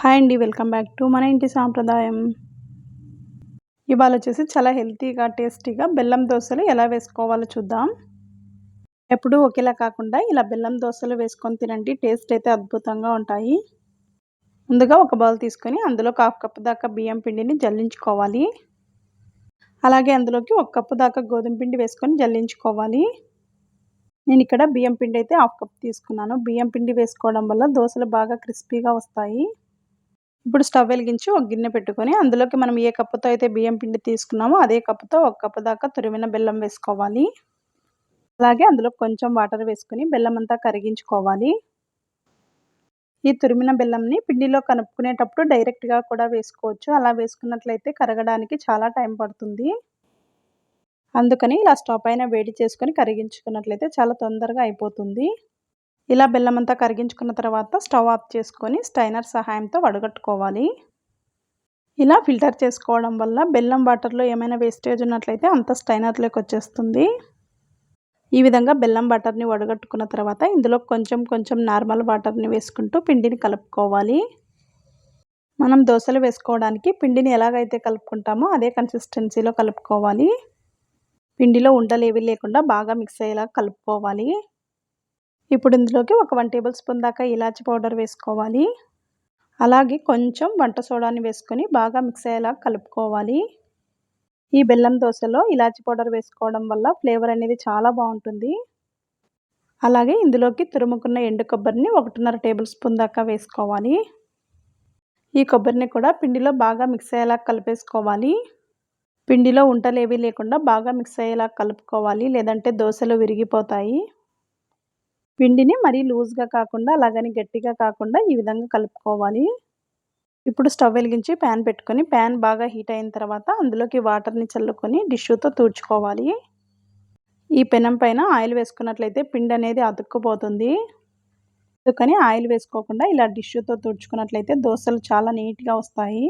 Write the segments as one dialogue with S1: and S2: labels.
S1: Hi అండి welcome back to మన ఇంటి సాంప్రదాయం. ఇవాళ వచ్చేసి చాలా హెల్తీగా టేస్టీగా బెల్లం దోశలు ఎలా వేసుకోవాలో చూద్దాం. ఎప్పుడూ ఒకేలా కాకుండా ఇలా బెల్లం దోశలు వేసుకొని తినండి టేస్ట్ అయితే అద్భుతంగా ఉంటాయి. ముందుగా ఒక బౌల్ తీసుకొని అందులో హాఫ్ కప్పు దాకా బియ్యం పిండిని జల్లించుకోవాలి. అలాగే అందులోకి ఒక కప్పు దాకా గోధుమ పిండి వేసుకొని జల్లించుకోవాలి. నేను ఇక్కడ బియ్యం పిండి అయితే హాఫ్ కప్ తీసుకున్నాను. బియ్యం పిండి వేసుకోవడం వల్ల దోశలు బాగా క్రిస్పీగా వస్తాయి. ఇప్పుడు స్టవ్ వెలిగించి ఒక గిన్నె పెట్టుకొని అందులోకి మనం ఏ కప్పుతో అయితే బియ్యం పిండి తీసుకున్నామో అదే కప్పుతో ఒక కప్పు దాకా తురిమిన బెల్లం వేసుకోవాలి. అలాగే అందులో కొంచెం వాటర్ వేసుకొని బెల్లం అంతా కరిగించుకోవాలి. ఈ తురిమిన బెల్లంని పిండిలో కనుక్కునేటప్పుడు డైరెక్ట్గా కూడా వేసుకోవచ్చు. అలా వేసుకున్నట్లయితే కరగడానికి చాలా టైం పడుతుంది. అందుకని ఇలా స్టవ్ పైన వేడి చేసుకొని కరిగించుకున్నట్లయితే చాలా తొందరగా అయిపోతుంది. ఇలా బెల్లం అంతా కరిగించుకున్న తర్వాత స్టవ్ ఆఫ్ చేసుకొని స్టైనర్ సహాయంతో వడగట్టుకోవాలి. ఇలా ఫిల్టర్ చేసుకోవడం వల్ల బెల్లం వాటర్లో ఏమైనా వేస్టేజ్ ఉన్నట్లయితే అంత స్టైనర్లోకి వచ్చేస్తుంది. ఈ విధంగా బెల్లం వాటర్ని వడగట్టుకున్న తర్వాత ఇందులో కొంచెం కొంచెం నార్మల్ వాటర్ని వేసుకుంటూ పిండిని కలుపుకోవాలి. మనం దోశలు వేసుకోవడానికి పిండిని ఎలాగైతే కలుపుకుంటామో అదే కన్సిస్టెన్సీలో కలుపుకోవాలి. పిండిలో ఉండలేవి లేకుండా బాగా మిక్స్ అయ్యేలా కలుపుకోవాలి. ఇప్పుడు ఇందులోకి ఒక వన్ టేబుల్ స్పూన్ దాకా ఇలాచి పౌడర్ వేసుకోవాలి. అలాగే కొంచెం వంట సోడాని వేసుకొని బాగా మిక్స్ అయ్యేలా కలుపుకోవాలి. ఈ బెల్లం దోశలో ఇలాచి పౌడర్ వేసుకోవడం వల్ల ఫ్లేవర్ అనేది చాలా బాగుంటుంది. అలాగే ఇందులోకి తురుముకున్న ఎండు కొబ్బరిని ఒకటిన్నర టేబుల్ స్పూన్ దాకా వేసుకోవాలి. ఈ కొబ్బరిని కూడా పిండిలో బాగా మిక్స్ అయ్యేలా కలిపేసుకోవాలి. పిండిలో ఉంటలేవి లేకుండా బాగా మిక్స్ అయ్యేలా కలుపుకోవాలి. లేదంటే దోశలు విరిగిపోతాయి. పిండిని మరీ లూజ్గా కాకుండా అలాగని గట్టిగా కాకుండా ఈ విధంగా కలుపుకోవాలి. ఇప్పుడు స్టవ్ వెలిగించి ప్యాన్ పెట్టుకొని ప్యాన్ బాగా హీట్ అయిన తర్వాత అందులోకి వాటర్ని చల్లుకొని డిష్యూతో తూడ్చుకోవాలి. ఈ పెనం పైన ఆయిల్ వేసుకున్నట్లయితే పిండి అనేది అతుక్కుపోతుంది. అందుకని ఆయిల్ వేసుకోకుండా ఇలా డిష్యూతో తుడుచుకున్నట్లయితే దోశలు చాలా నీట్గా వస్తాయి.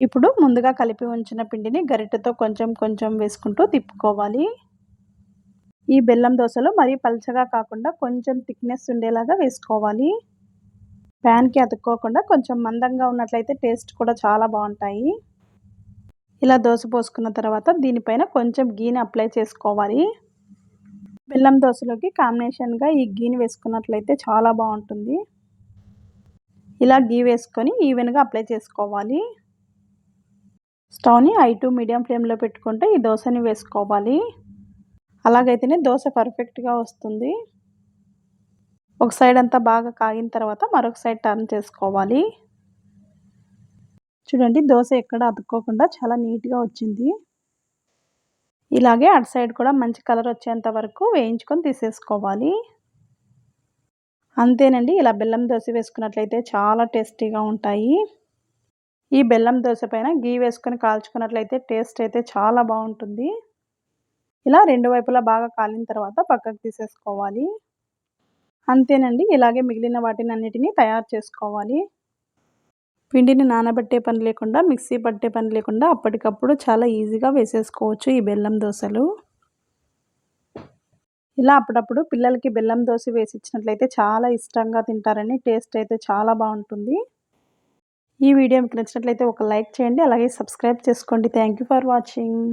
S1: ఇప్పుడు ముందుగా కలిపి ఉంచిన పిండిని గరిటెతో కొంచెం కొంచెం వేసుకుంటూ తిప్పుకోవాలి. ఈ బెల్లం దోశలో మరీ పల్చగా కాకుండా కొంచెం థిక్నెస్ ఉండేలాగా వేసుకోవాలి. ప్యాన్కి అతుక్కోకుండా కొంచెం మందంగా ఉన్నట్లయితే టేస్ట్ కూడా చాలా బాగుంటాయి. ఇలా దోశ పోసుకున్న తర్వాత దీనిపైన కొంచెం గీని అప్లై చేసుకోవాలి. బెల్లం దోశలోకి కాంబినేషన్గా ఈ గీని వేసుకున్నట్లయితే చాలా బాగుంటుంది. ఇలా గీ వేసుకొని ఈవెన్గా అప్లై చేసుకోవాలి. స్టవ్ని ఐ టు మీడియం ఫ్లేమ్లో పెట్టుకుంటే ఈ దోశని వేసుకోవాలి. అలాగైతేనే దోశ పర్ఫెక్ట్గా వస్తుంది. ఒక సైడ్ అంతా బాగా కాగిన తర్వాత మరొక సైడ్ టర్న్ చేసుకోవాలి. చూడండి దోశ ఎక్కడ అతుక్కోకుండా చాలా నీట్గా వచ్చింది. ఇలాగే అటు సైడ్ కూడా మంచి కలర్ వచ్చేంత వరకు వేయించుకొని తీసేసుకోవాలి. అంతేనండి ఇలా బెల్లం దోశ వేసుకున్నట్లయితే చాలా టేస్టీగా ఉంటాయి. ఈ బెల్లం దోశ పైన గీ వేసుకొని కాల్చుకున్నట్లయితే టేస్ట్ అయితే చాలా బాగుంటుంది. ఇలా రెండు వైపులా బాగా కాలిన తర్వాత పక్కకు తీసేసుకోవాలి. అంతేనండి. ఇలాగే మిగిలిన వాటిని అన్నిటినీ తయారు చేసుకోవాలి. పిండిని నానబెట్టే పని లేకుండా మిక్సీ పట్టే పని లేకుండా అప్పటికప్పుడు చాలా ఈజీగా వేసేసుకోవచ్చు ఈ బెల్లం దోశలు. ఇలా అప్పుడప్పుడు పిల్లలకి బెల్లం దోశ వేసి ఇచ్చినట్లయితే చాలా ఇష్టంగా తింటారని టేస్ట్ అయితే చాలా బాగుంటుంది. ఈ వీడియో మీకు నచ్చినట్లయితే ఒక లైక్ చేయండి. అలాగే సబ్స్క్రైబ్ చేసుకోండి. Thank for watching.